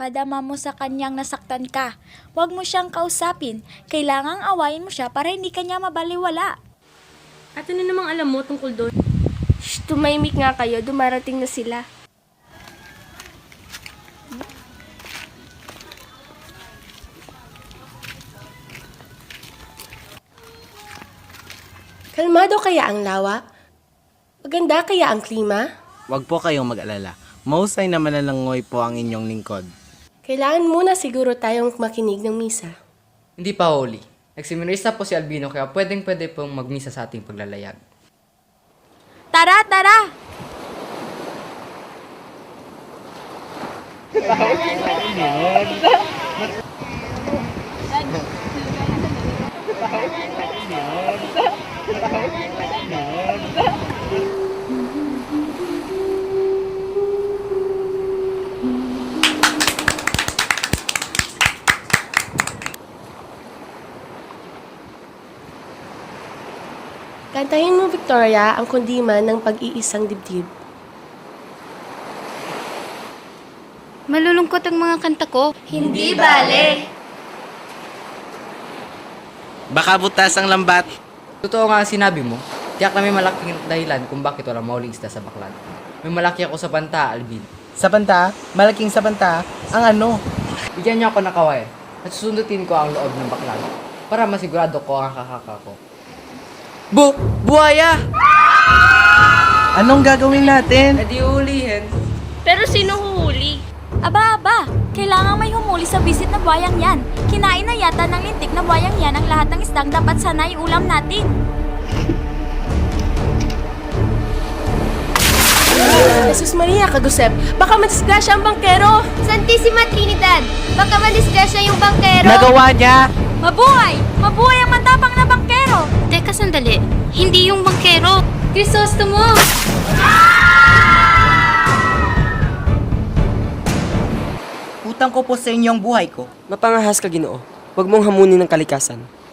Padama mo sa kanyang nasaktan ka. Huwag mo siyang kausapin. Kailangang awayin mo siya para hindi kanya mabaliwala. At ano namang alam mo tungkol doon? Shh, tumahimik nga kayo, dumarating na sila. Kalmado kaya ang lawa? Maganda kaya ang klima? Huwag po kayong mag-alala. Mahusay na malalangoy po ang inyong lingkod. Kailangan muna siguro tayong makinig ng misa. Hindi pa holy. Nagsiminarista po si Albino kaya pwedeng pwede pong magmisa sa ating paglalayag. Tara, tara! Kantahin mo, Victoria, ang kundiman ng pag-iisang dibdib. Malulungkot ang mga kanta ko. Hindi bale. Baka butas ang lambat. Totoo nga ang sinabi mo. Tiyak na may malaking dahilan kung bakit wala mauling isda sa baklan. May malaki ako sa banta, Alvin. Sa banta, malaking sa banta, ang ano? Bigyan niyo ako ng kaway at susundutin ko ang loob ng baklan para masigurado ko ang kakaka ko. Bu! Buhaya! Anong gagawin natin? E di ulihin. Pero sino huhuli? Aba, aba! Kailangang may humuli sa visit na buhayang yan. Kinain na yata ng lintik na buhayang yan ang lahat ng isdang dapat sana ulam natin. Jesus Maria, Kagusep, baka madisgrasya ang bangkero! Santissima Trinidad! Baka madisgrasya yung bangkero! Nagawa niya! Mabuhay! Mabuhay ang matapang na bangkero! Teka sandali, hindi yung bangkero. Crisostomo! Utang ko po sa inyo ang buhay ko. Mapangahas ka, Ginoo. Huwag mong hamunin ng kalikasan.